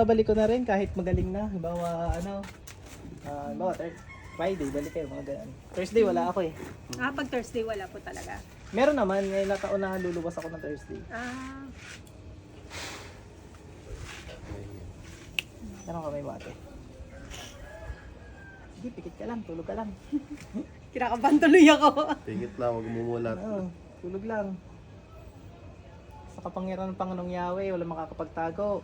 Babalik ko na rin kahit magaling na. Halimbawa, ano, ah, halimbawa, Friday, balik kayo, mga ganun. Thursday, wala ako eh. Ah, pag Thursday wala po talaga. Meron naman, ngayon na taon na luluwas ako ng Thursday. Ah, Meron ka may mate. Sige, pikit ka lang, tulog ka lang. kinakabahan tuloy ako. Tingit lang, huwag mumulat. Oo, tulog lang. Sa kapangyarihan ng Panginoong Yahweh, wala makakapagtago.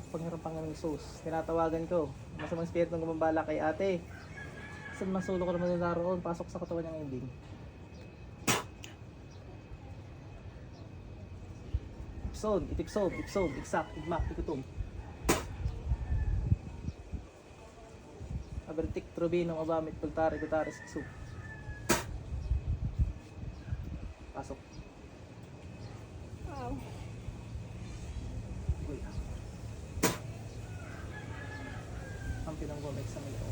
Sa kapangyarihan ng Sus, tinatawagan ko. Masamang spirit ng gumambala kay ate. Sa masulo ko naman naroon, pasok sa katawan niyang ending. Ipsod, itipsod, ipsod, iksak, igmak, ikutum. Abertik, trubino, abamit, pultari, gutaris, iksub. Pasok. Wow. Uy. Ang pinanggomit sa mga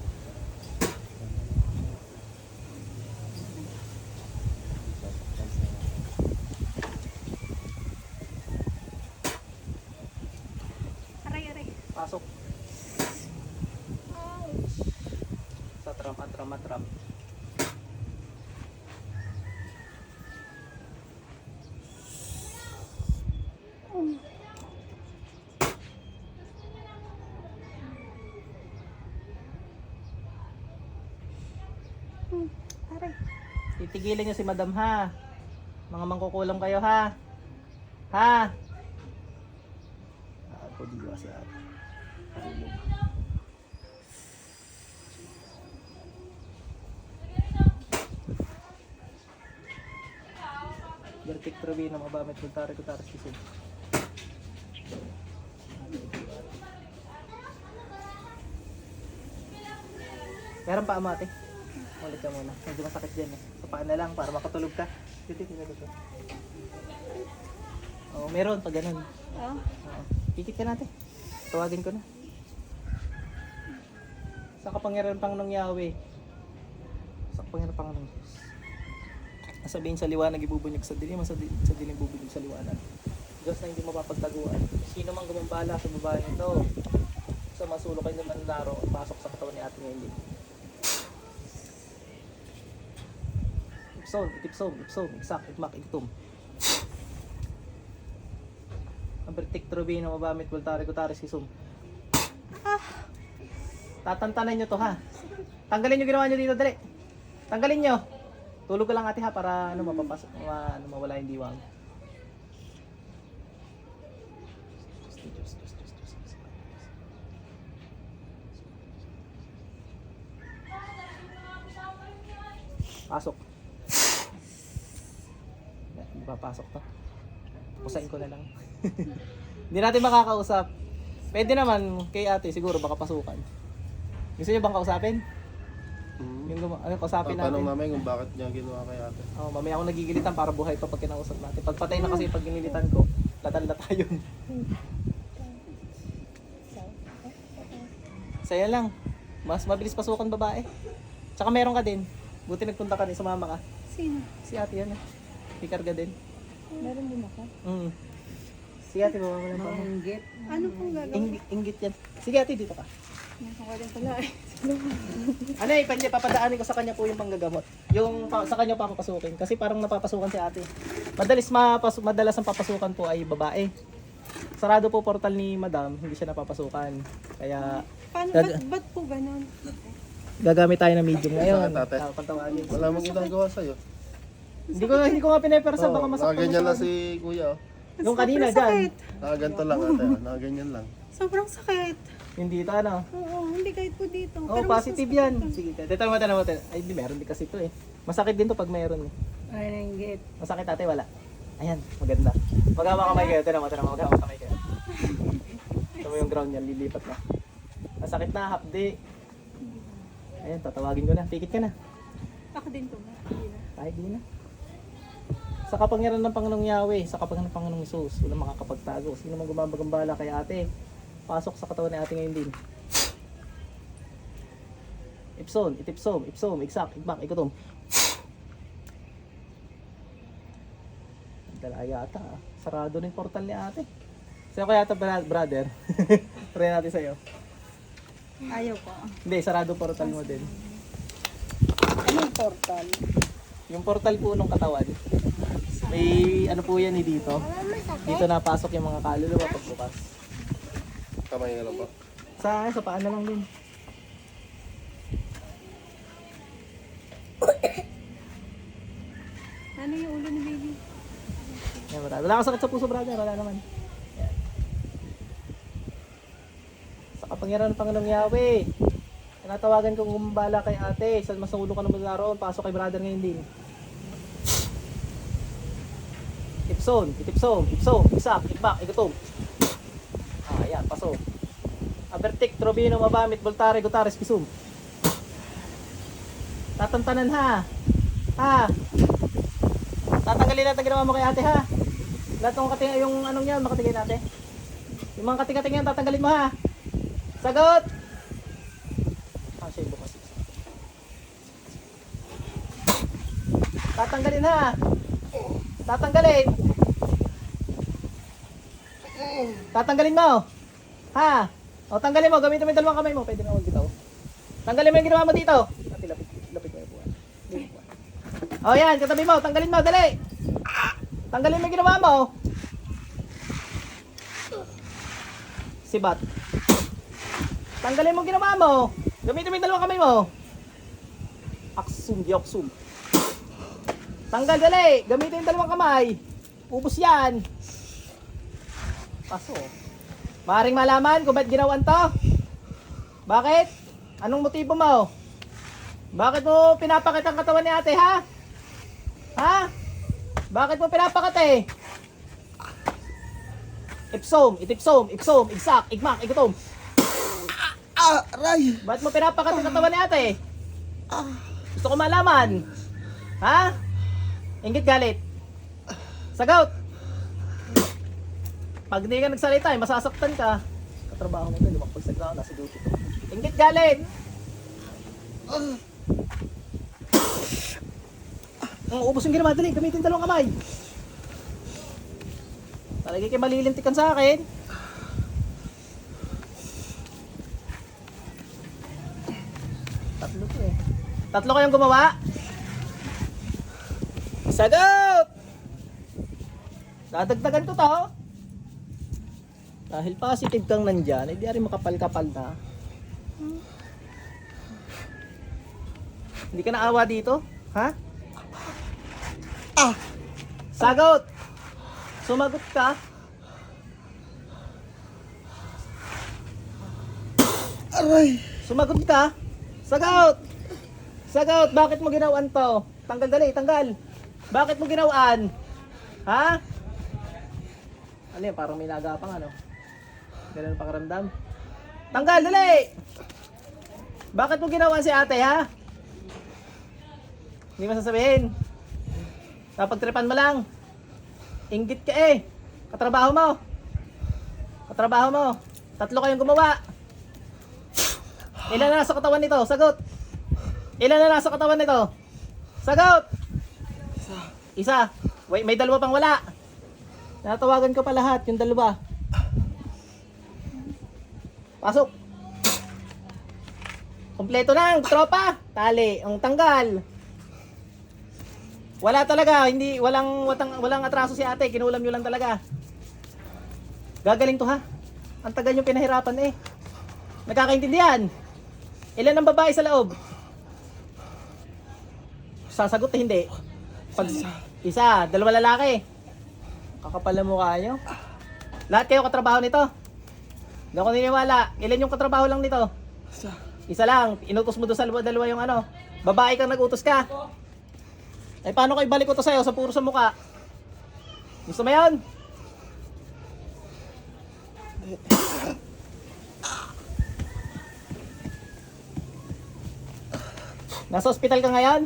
Aray, aray. Pasok. Sa tram, atram, atram. Hmm, Aray. Titigilin niyo si madam ha. Mga mangkukulam kayo ha. Ha? Ako di ba sa. Bertik Trevino, mabamit, kultari, kultari, kisig. Meron pa amate. Ulit ka muna. Medyo masakit dyan eh. Sa paa na lang para makatulog ka. Dito, dito, dito. Oo, meron pag ganun. Oh. Oo. Kikit ka natin. Tawagin ko na. Sa kapangyarihan ng Panginoong Yahweh. Sa kapangyarihan ng Panginoong Diyos. Sabihin sa liwanag ibubunyag sa dilim, sa, di- sa dilim bubunyag sa liwanag. Diyos na hindi mapapagtaguan. Sino mang gumambala sa babae nito, sa masulo kayo naman laro, pasok sa katawan ni Ate Nelly. Ipsom, itipsom, ipsom, iksak, ikmak, iktum. Ang bertik trubino, mabamit, bultari, kutaris, kisum. Tatantanan nyo to ha. Tanggalin nyo ginawa nyo dito, dali. Tanggalin nyo. Tulog ka lang ate ha para ano mapapasok, ma, ano, mawala yung diwang. Pasok. Hindi pa pasok to. Pusain ko na lang. Hindi natin makakausap. Pwede naman kay ate siguro baka pasukan. Gusto niyo bang kausapin? Hmm. Yung guma- ano, kausapin Tatanong natin. namin kung bakit niya ginawa kay ate. Oh, mamaya ako nagigilitan para buhay pa pag kinausap natin. Pag patay na kasi pag ginilitan ko, latanda yun. Saya lang. Mas mabilis pasukan babae. Tsaka meron ka din. Buti nagpunta ka rin, sumama ka. Sino? Si ate yan eh. May karga din. Meron din ako. Mm. Si ate, baba mo lang pa. Inggit. Ano pong gagawin? Ing- inggit yan. Sige ate, dito ka. Ano eh, panya, papadaanin ko sa kanya po yung panggagamot. Yung pa, sa kanya papapasukin. Kasi parang napapasukan si ate. Madalis mapas, madalas ang papasukan po ay babae. Sarado po portal ni madam, hindi siya napapasukan. Kaya Paano? Gag- Ba't, ba't po ganon? gagamit tayo ng medium ngayon. Sakit, ate. Ah. Wala mong ginagawa sa'yo. Hindi ko hindi ko nga pinepersa baka Oh, masaktan nakaganyan mo lang si kuya. oh. Yung kanina dyan. Nakaganto lang ate. oh. Nakaganyan lang. Sobrang sakit. Yung dito ano. Oo, hindi kahit po dito. Oh, Pero mas positive masakit yan. to. Sige, teta mo tanaw mo. Ay, di meron din kasi ito eh. Masakit din to pag meron eh. Ay, nainggit. Masakit ate, wala. Ayan, maganda. Magama kamay kayo, tira mo, magama kamay kayo. Ito mo yung ground yan, lilipat na. Masakit na, hapdi. Ayan, tatawagin ko na. Tikit ka na. Ako din po. Hindi na. Kahit di na. Sa kapangyarihan ng Panginoong Yahweh, sa kapangyarihan ng Panginoong Jesus, walang makakapagtago. Sino man gumabagambala kay ate, pasok sa katawan ni ate ngayon din. Ipson, itipsom, ipsom, iksak, ikbak, ikutom. Dala yata, ah. sarado na yung portal ni ate. Sino kaya ito, bra- brother? Try natin sa'yo. Ayaw ko. Hindi, sarado portal mo din. Anong portal? Yung portal po nung katawan, may ano po yan eh dito. Dito napasok yung mga kaluluwa pagbukas. Kamay nga lang ba? Sa, sa paan na lang din. Ano yung ulo ni baby? Yan, wala. Wala kang sakit sa puso, brother. Wala naman. Yan. Sa kapangyarihan ng Panginoong Yahweh. Tinatawagan kong gumabala kay ate. Sa masulo ka naman naroon. Pasok kay brother ngayon din. Ipson, itipson, ipso, isak, itbak, igutom. Ah, yan, pasok. Abertik, Trobino, Mabamit, Voltare, Gutares, Kisum. Tatantanan ha. Ha. Tatanggalin natin ginawa mo kay ate ha. Lahat ng kating yung anong yan, makatingin natin. Yung mga kating-kating yan, tatanggalin mo ha. Sagot! Ah, siya yung bukas. Tatanggalin ha. Tatanggalin. Tatanggalin mo. Ha? O tanggalin mo, gamitin mo yung dalawang kamay mo. Pwede na huwag dito. Tanggalin mo yung ginawa mo dito. Lapit, lapit, lapit mo yung buwan. O yan, katabi mo, tanggalin mo, dali. Tanggalin mo yung ginawa mo. Sibat. Tanggalin mo yung ginawa mo. Gamitin mo yung dalawang kamay mo. Aksum, dioksum. Tanggal, dali. Gamitin yung dalawang kamay. Ubus yan. Paso. Maring malaman kung ba't ginawan to? Bakit? Anong motibo mo? Bakit mo pinapakit ang katawan ni ate, ha? Ha? Bakit mo pinapakit eh? Ipsom, itipsom, ipsom, igsak, igmak, igutom. Ah! Aray! Bakit mo pinapakat ang katawan ni ate? Gusto ko malaman. Ha? Ingit galit. Sagot. Pag hindi ka nagsalita, eh, masasaktan ka. Katrabaho mo ito, lumakpag sa ground, nasa duty ko. Ingit galit. Ang ubos yung ginawa, dali, gamitin dalawang kamay. Talaga kayo malilintikan sa akin. Tatlo to eh. Tatlo kayong gumawa? Sagot! Dadagdagan to to. Dahil positive kang nandyan, hindi rin makapal-kapal na. Hindi ka naawa dito? Ha? Ah! Sagot! Sumagot ka? Aray! Sumagot ka? Sagot! Sagot! Bakit mo ginawaan to? Tanggal dali, tanggal. Bakit mo ginawaan? Ha? Ano yan? Parang may nagapang ano? Ganun ang pakiramdam. Tanggal, dali! Bakit mo ginawaan si ate, ha? Hindi mo sasabihin. Napagtripan mo lang. Inggit ka eh. Katrabaho mo. Katrabaho mo. Tatlo kayong gumawa. Ilan na nasa katawan nito? Sagot. Ilan na nasa katawan nito? Sagot. Isa. Wait, may dalawa pang wala. Natawagan ko pa lahat, yung dalawa. Pasok. Kompleto na ang tropa. Tali, ang tanggal. Wala talaga, hindi walang watang, walang atraso si Ate, kinulam niyo lang talaga. Gagaling to ha. Ang tagal niyo pinahirapan eh. Nagkakaintindihan. Ilan ang babae sa loob? Sasagot eh, hindi. Pag isa, dalawa lalaki. Kakapal na mukha nyo. Lahat kayo katrabaho nito. Hindi ako niniwala. Ilan yung katrabaho lang nito? Isa lang. Inutos mo doon sa dalawa yung ano. Babae kang nagutos ka. Eh paano ko ibalik ko to sa'yo sa puro sa mukha? Gusto mo yun? Nasa ospital ka ngayon?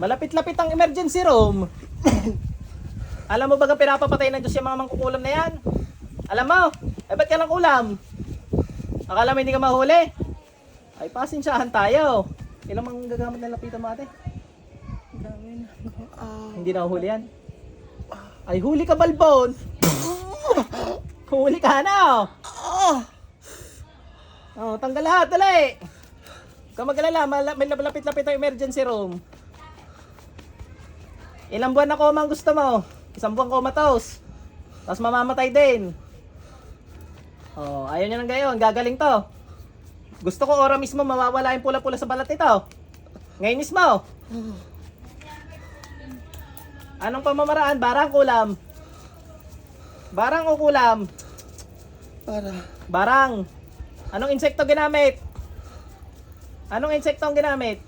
Malapit-lapit ang emergency room. Alam mo ba ang pinapapatay ng Diyos yung mga mangkukulam na yan? Alam mo? Eh ba't ka lang ulam? Akala mo hindi ka mahuli? Ay pasensyahan tayo. Ilang mang gagamit na lapitan mo ate? Dami na. Hindi na huli yan. Ay huli ka balbon. Huli ka na oh. Oh, tanggal lahat, dali. Kung magalala, mala- may lapit-lapit na emergency room. Ilang buwan na coma ang gusto mo? Isang buwan comatose. Tapos mamamatay din. Oh, ayaw niya ng gayon. Gagaling to. Gusto ko ora mismo mawawala yung pula-pula sa balat nito. Ngayon mismo. Anong pamamaraan? Barang kulam. Barang o kulam? Para. Barang. Anong insekto ginamit? Anong insekto ang ginamit?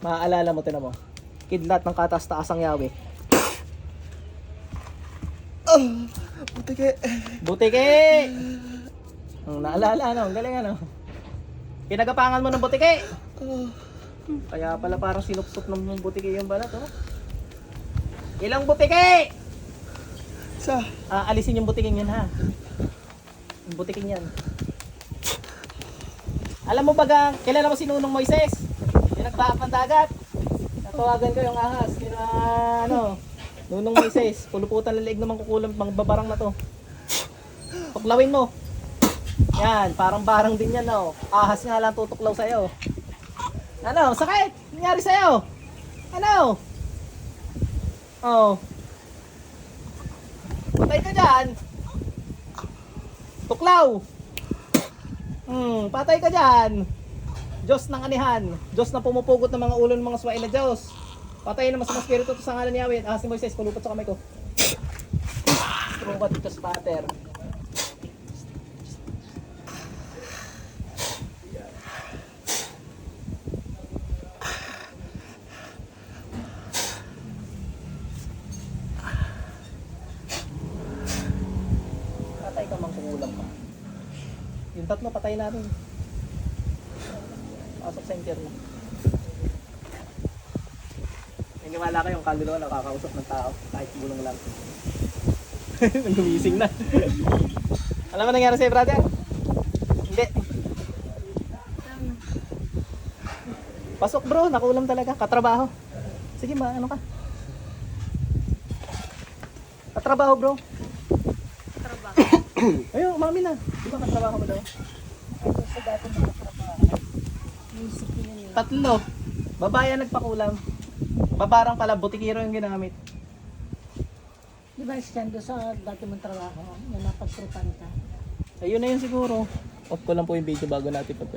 Maaalala mo, tinan mo. Kidlat ng katas-taas ang yawi. Ah! Butike. Butike! Ang naalala, ano? Ang galing, ano? Pinagapangan mo ng butike. Kaya pala parang sinupsop ng butike yung balat, oh. Ilang butike? Sa. Ah, alisin yung butiking yun, ha? Yung butiking yan. Alam mo ba gang, kilala mo si Nunong Moises? Yung nagbaak ng dagat. Natawagan ko yung ahas. Yung ah, ano, Nunong Moises. Puluputan leeg naman kukulam, mga babarang na to. Tuklawin mo. Yan, parang barang din yan, no. Ahas nga lang tutuklaw sa'yo. Ano, sakit? Nangyari sa'yo? Ano? Oh. Patay ka dyan. Tuklaw. Hmm, patay ka dyan. Diyos ng anihan. Diyos na pumupugot ng mga ulo ng mga swai na Diyos. Patay na masamang spirito to sa ngalan ni Yahweh. Ah, si Moises, kulupot sa kamay ko. Kulupot dito sa pater. Patay ka mang kumulang ka. Yung tatlo, patay na rin. Pasok sa interno. Naniniwala ko yung kaluluwa nakakausap ng tao kahit bulong lang. Gumising na. Alam mo nangyari sa'yo, brother? Hindi. Pasok bro, nakulam talaga. Katrabaho. Sige ma, ano ka? Katrabaho bro. Trabaho. Ayun, mami na. Di ba katrabaho mo daw? Tatlo. Babayan nagpakulam. Babarang pala, butikiro yung ginamit. Di ba siyan doon sa dati mong trabaho na napagtrupan ka? Ayun na yun siguro. Off ko lang po yung video bago natin pag